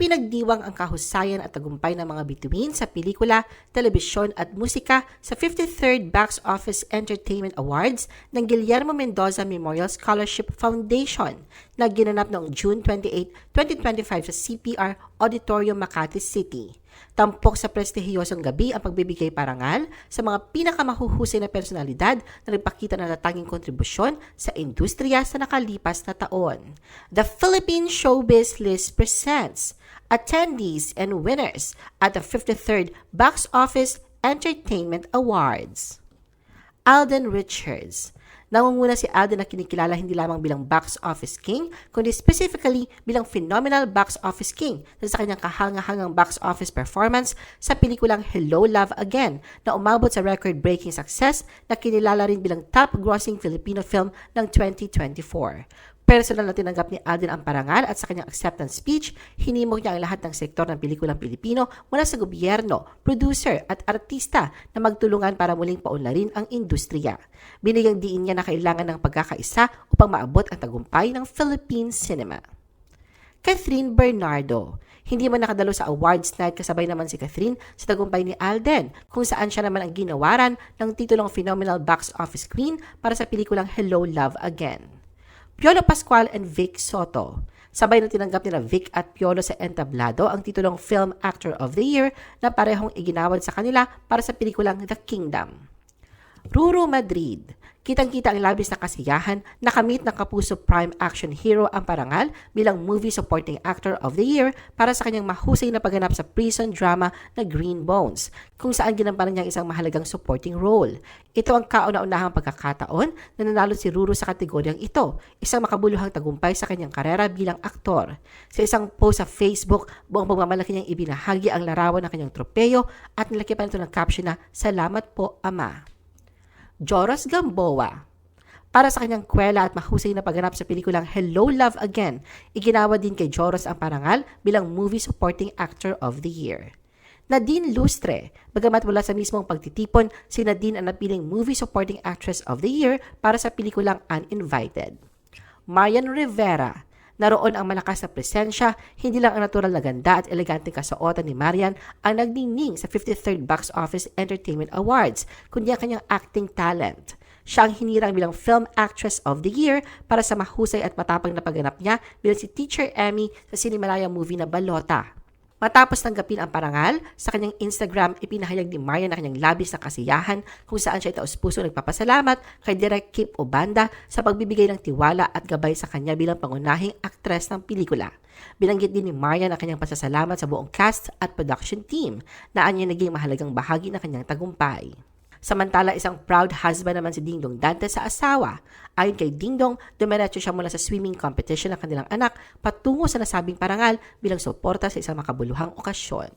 Ipinagdiwang ang kahusayan at tagumpay ng mga bituin sa pelikula, telebisyon at musika sa 53rd Box Office Entertainment Awards ng Guillermo Mendoza Memorial Scholarship Foundation na ginanap noong June 28, 2025 sa CPR Auditorium Makati City. Tampok sa prestihiyosong gabi ang pagbibigay parangal sa mga pinakamahuhusay na personalidad na nagpakita ng natanging kontribusyon sa industriya sa nakalipas na taon. The Philippine Showbiz List presents attendees and winners at the 53rd Box Office Entertainment Awards. Alden Richards. Nangunguna si Alden na kinikilala hindi lamang bilang box office king, kundi specifically bilang phenomenal box office king sa kanyang kahangahangang box office performance sa pelikulang Hello Love Again na umabot sa record-breaking success na kinilala rin bilang top-grossing Filipino film ng 2024. Personal na tinanggap ni Alden ang parangal at sa kanyang acceptance speech, hinimok niya ang lahat ng sektor ng pelikulang Pilipino mula sa gobyerno, producer at artista na magtulungan para muling paunlarin ang industriya. Binigyang diin niya na kailangan ng pagkakaisa upang maabot ang tagumpay ng Philippine cinema. Catherine Bernardo. Hindi man nakadalo sa awards night kasabay naman si Catherine sa tagumpay ni Alden kung saan siya naman ang ginawaran ng titulong Phenomenal Box Office Queen para sa pelikulang Hello Love Again. Piolo Pascual and Vic Soto. Sabay na tinanggap nila Vic at Piolo sa entablado ang titulong Film Actor of the Year na parehong iginawad sa kanila para sa pelikulang The Kingdom. Ruru Madrid. Kitang-kita ang labis na kasiyahan na kamit ng kapuso prime action hero ang parangal bilang movie supporting actor of the year para sa kanyang mahusay na pagganap sa prison drama na Green Bones, kung saan ginampanan niya isang mahalagang supporting role. Ito ang kauna-unahang pagkakataon na nanalo si Ruru sa kategoryang ito, isang makabuluhang tagumpay sa kanyang karera bilang aktor. Sa isang post sa Facebook, buong pagmamalaki niyang ibinahagi ang larawan ng kanyang tropeyo at nilakipan ito ng caption na, Salamat po, Ama. Joros Gamboa. Para sa kanyang kwela at mahusay na pagganap sa pelikulang Hello Love Again, iginawa din kay Joros ang parangal bilang Movie Supporting Actor of the Year. Nadine Lustre, bagamat wala sa mismong pagtitipon, si Nadine ang napiling Movie Supporting Actress of the Year para sa pelikulang Uninvited. Marian Rivera, Naroon ang malakas na presensya, hindi lang ang natural na ganda at eleganteng kasuotan ni Marian ang nagdingning sa 53rd Box Office Entertainment Awards, kundi ang kanyang acting talent. Siya ang hinirang bilang Film Actress of the Year para sa mahusay at matapang na pagganap niya bilang si Teacher Emmy sa Sinimalaya movie na Balota. Matapos tanggapin ang parangal, sa kanyang Instagram ipinahayag ni Maria na kanyang labis na kasiyahan kung saan siya taos puso nagpapasalamat kay Direk Kip Obanda sa pagbibigay ng tiwala at gabay sa kanya bilang pangunahing aktres ng pelikula. Binanggit din ni Maria ang kanyang pasasalamat sa buong cast at production team na anya naging mahalagang bahagi ng kanyang tagumpay. Samantala, isang proud husband naman si Dingdong Dante sa asawa. Ayon kay Dingdong, dumiretso siya mula sa swimming competition ng kanilang anak patungo sa nasabing parangal bilang suporta sa isang makabuluhang okasyon.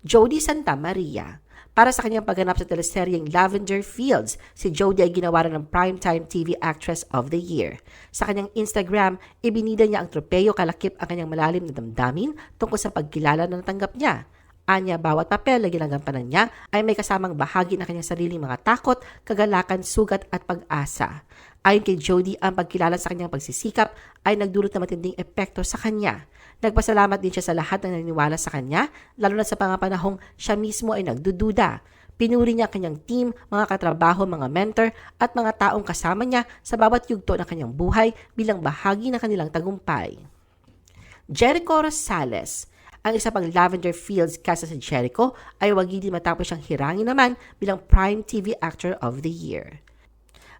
Jody Santa Maria para sa kanyang pagganap sa teleseryeng Lavender Fields, si Jody ay ginawaran ng Primetime TV Actress of the Year. Sa kanyang Instagram, ibinida niya ang tropeyo kalakip ang kanyang malalim na damdamin tungkol sa pagkilala na natanggap niya. Anya, bawat papel na ginagampanan niya ay may kasamang bahagi ng kanyang sariling mga takot, kagalakan, sugat at pag-asa. Ayon kay Jody, ang pagkilala sa kanyang pagsisikap ay nagdulot ng matinding epekto sa kanya. Nagpasalamat din siya sa lahat ng naniniwala sa kanya, lalo na sa pangapanahong siya mismo ay nagdududa. Pinuri niya kanyang team, mga katrabaho, mga mentor at mga taong kasama niya sa bawat yugto ng kanyang buhay bilang bahagi ng kanilang tagumpay. Jericho Rosales ang isa pang Lavender Fields kasa sa Jericho ay wagi din matapos siyang hirangin naman bilang Prime TV Actor of the Year.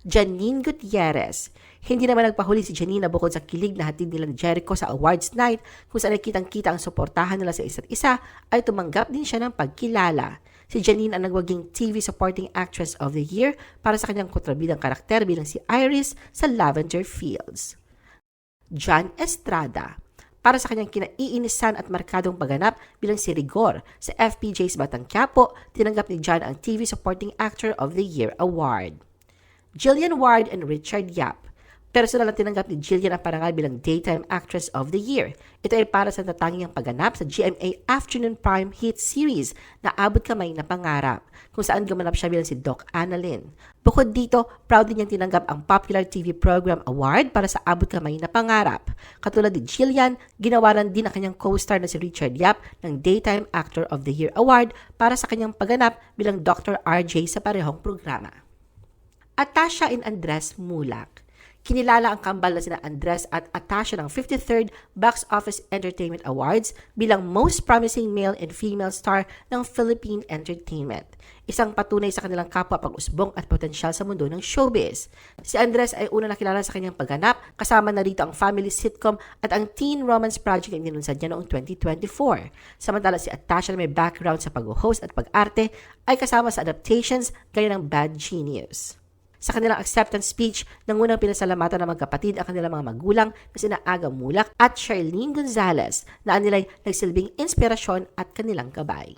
Janine Gutierrez. Hindi naman nagpahuli si Janine na bukod sa kilig na hatid nila ni Jericho sa awards night kung saan nakitang-kita ang suportahan nila sa isa't isa ay tumanggap din siya ng pagkilala. Si Janine ang nagwaging TV Supporting Actress of the Year para sa kanyang kontrabidang karakter bilang si Iris sa Lavender Fields. John Estrada para sa kanyang kinaiinisan at markadong pagganap bilang si Rigor sa FPJ's Batang Quiapo, tinanggap ni John ang TV Supporting Actor of the Year Award. Jillian Ward and Richard Yap Personal na tinanggap ni Jillian ang parangal bilang Daytime Actress of the Year. Ito ay para sa natangiang pagganap sa GMA Afternoon Prime Hit Series na Abot Kamay na Pangarap, kung saan gumanap siya bilang si Doc Annalyn. Bukod dito, proud din niyang tinanggap ang Popular TV Program Award para sa Abot Kamay na Pangarap. Katulad ni Jillian, ginawaran din ang kanyang co-star na si Richard Yap ng Daytime Actor of the Year Award para sa kanyang pagganap bilang Dr. RJ sa parehong programa. Atasha and Andres Mulak Kinilala ang kambal na sina Andres at Atasha ng 53rd Box Office Entertainment Awards bilang Most Promising Male and Female Star ng Philippine Entertainment. Isang patunay sa kanilang kapwa pag-usbong at potensyal sa mundo ng showbiz. Si Andres ay una nakilala sa kanyang pagganap, kasama na rito ang family sitcom at ang teen romance project na inilunsad niya noong 2024. Samantala si Atasha na may background sa pag-host at pag-arte ay kasama sa adaptations gaya ng Bad Genius. Sa kanilang acceptance speech, nangunang pinasalamatan ng magkapatid ang kanilang mga magulang na sina Aga Mulak at Charlene Gonzalez na anilay nagsilbing inspirasyon at kanilang gabay.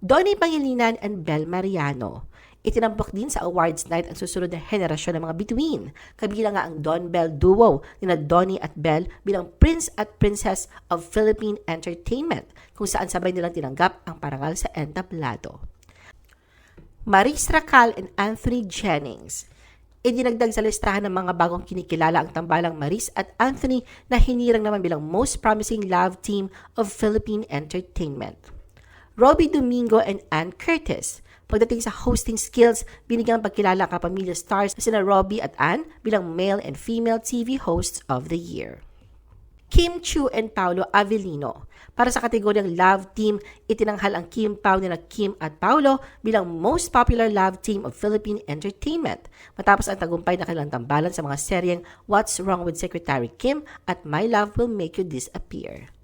Donnie Pangilinan and Bel Mariano. Itinampok din sa awards night ang susunod na henerasyon ng mga bituin. Kabilang nga ang Don Bell duo nina Donnie at Bell bilang Prince at Princess of Philippine Entertainment kung saan sabay nilang tinanggap ang parangal sa entablado. Maris Racal and Anthony Jennings. Idinagdag sa listahan ng mga bagong kinikilala ang tambalang Maris at Anthony na hinirang naman bilang most promising love team of Philippine entertainment. Robbie Domingo and Ann Curtis. Pagdating sa hosting skills, binigyan pagkilala ang kapamilya stars na sina Robbie at Ann bilang male and female TV hosts of the year. Kim Chu and Paulo Avellino. Para sa kategoryang Love Team, itinanghal ang Kim Pao nila Kim at Paulo bilang most popular love team of Philippine entertainment. Matapos ang tagumpay na kanilang tambalan sa mga seryeng What's Wrong with Secretary Kim at My Love Will Make You Disappear.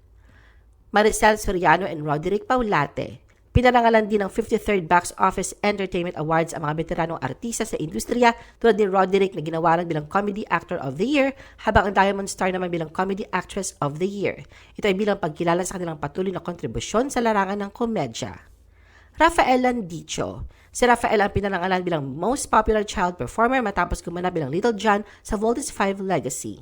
Maricel Soriano and Roderick Paulate. Pinarangalan din ng 53rd Box Office Entertainment Awards ang mga veteranong artista sa industriya tulad ni Roderick na ginawaran bilang Comedy Actor of the Year habang ang Diamond Star naman bilang Comedy Actress of the Year. Ito ay bilang pagkilala sa kanilang patuloy na kontribusyon sa larangan ng komedya. Rafael Landicho. Si Rafael ang pinarangalan bilang Most Popular Child Performer matapos gumanap bilang Little John sa Voltes 5 Legacy.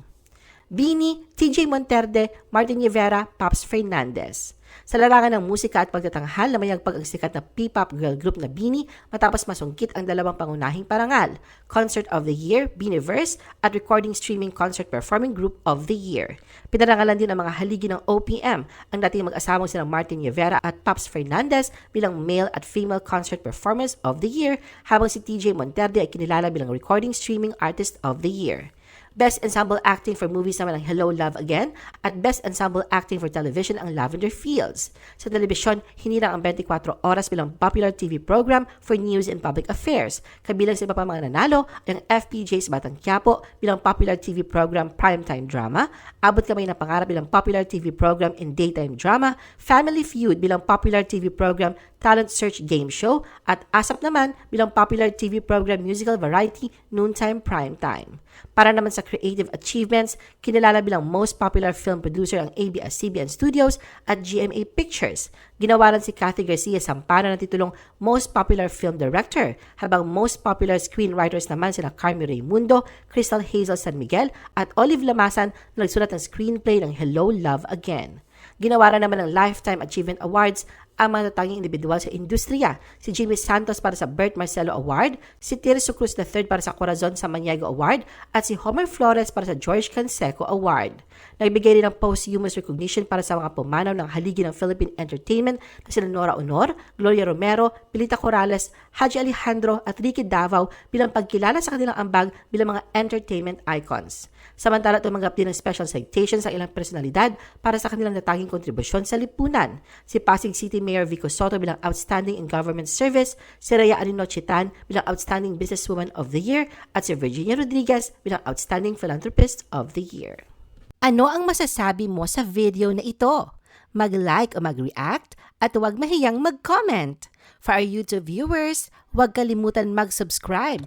Bini, TJ Monterde, Martin Rivera, Pops Fernandez. Sa larangan ng musika at pagtatanghal, namayagpag ang sikat na P-pop girl group na Bini matapos masungkit ang dalawang pangunahing parangal, Concert of the Year, Biniverse, at Recording Streaming Concert Performing Group of the Year. Pinarangalan din ang mga haligi ng OPM, ang dating mag-asawang silang Martin Rivera at Pops Fernandez bilang Male at Female Concert Performers of the Year, habang si TJ Monterde ay kinilala bilang Recording Streaming Artist of the Year. Best Ensemble Acting for Movies naman ang Hello Love Again at Best Ensemble Acting for Television ang Lavender Fields. Sa telebisyon, hinirang ang 24 oras bilang popular TV program for news and public affairs. Kabilang sa iba pa mga nanalo ang FPJ sa Batang Quiapo bilang popular TV program primetime drama, Abot Kamay na Pangarap bilang popular TV program in daytime drama, Family Feud bilang popular TV program talent search game show, at ASAP naman bilang popular TV program musical variety noontime primetime. Para naman sa creative achievements, kinilala bilang most popular film producer ang ABS-CBN Studios at GMA Pictures. Ginawaran si Kathy Garcia Sampana ng titulong Most Popular Film Director, habang most popular screenwriters naman sina Carmi Raimundo, Crystal Hazel San Miguel at Olive Lamasan na nagsulat ng screenplay ng Hello Love Again. Ginawaran naman ng Lifetime Achievement Awards ang mga tatanging individual sa industriya. Si Jimmy Santos para sa Bert Marcelo Award, si Tirso Cruz III para sa Corazon Samaniego Award, at si Homer Flores para sa George Canseco Award. Nagbigay rin ng posthumous recognition para sa mga pumanaw ng haligi ng Philippine Entertainment na sila Nora Honor, Gloria Romero, Pilita Corrales, Haji Alejandro at Ricky Davao bilang pagkilala sa kanilang ambag bilang mga entertainment icons. Samantala, tumanggap din ng special citations ang ilang personalidad para sa kanilang natanging kontribusyon sa lipunan. Si Pasig City Mayor Vico Soto bilang Outstanding in Government Service, si Rhea Arino Chitan bilang Outstanding Businesswoman of the Year, at si Virginia Rodriguez bilang Outstanding Philanthropist of the Year. Ano ang masasabi mo sa video na ito? Mag-like o mag-react at huwag mahiyang mag-comment. For our YouTube viewers, huwag kalimutan mag-subscribe